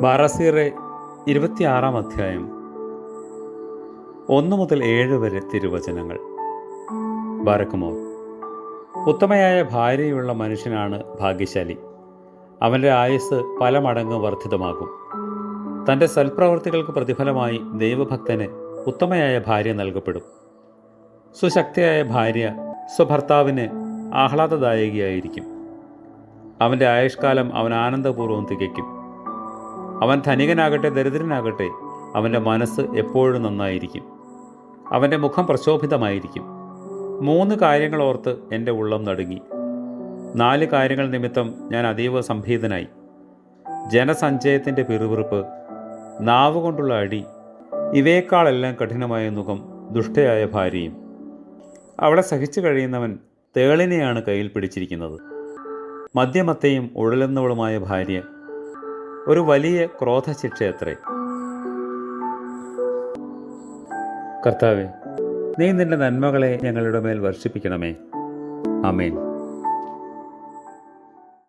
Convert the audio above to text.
ബാറസീറെ ഇരുപത്തിയാറാം അധ്യായം ഒന്ന് മുതൽ ഏഴ് വരെ തിരുവചനങ്ങൾ. ബാരക്കുമോർ ഉത്തമയായ ഭാര്യയുള്ള മനുഷ്യനാണ് ഭാഗ്യശാലി. അവന്റെ ആയുസ് പല മടങ്ങ് വർദ്ധിതമാകും. തന്റെ സൽപ്രവർത്തികൾക്ക് പ്രതിഫലമായി ദൈവഭക്തന് ഉത്തമയായ ഭാര്യ നൽകപ്പെടും. സുശക്തിയായ ഭാര്യ സ്വഭർത്താവിന് ആഹ്ലാദദായകിയായിരിക്കും. അവന്റെ ആയുഷ്കാലം അവൻ ആനന്ദപൂർവം തികയ്ക്കും. അവൻ ധനികനാകട്ടെ ദരിദ്രനാകട്ടെ അവന്റെ മനസ്സ് എപ്പോഴും നന്നായിരിക്കും. അവന്റെ മുഖം പ്രശോഭിതമായിരിക്കും. മൂന്ന് കാര്യങ്ങൾ ഓർത്ത് എന്റെ ഉള്ളം നടുങ്ങി. നാല് കാര്യങ്ങൾ നിമിത്തം ഞാൻ അതീവ സംഭീതനായി. ജനസഞ്ചയത്തിന്റെ പിറുപിറുപ്പ് നാവ് കൊണ്ടുള്ള അടി ഇവയേക്കാളെല്ലാം കഠിനമായ മുഖം ദുഷ്ടയായ ഭാര്യയും. അവളെ സഹിച്ചു കഴിയുന്നവൻ തേളിനെയാണ് കയ്യിൽ പിടിച്ചിരിക്കുന്നത്. മദ്യമത്തെയും ഉഴലുന്നവളുമായ ഭാര്യ. ഒരു വലിയ ക്രോധശിക്ഷയത്രേ. കർത്താവെ നീ നിന്റെ നന്മകളെ ഞങ്ങളുടെ മേൽ വർഷിപ്പിക്കണമേ. അമേൻ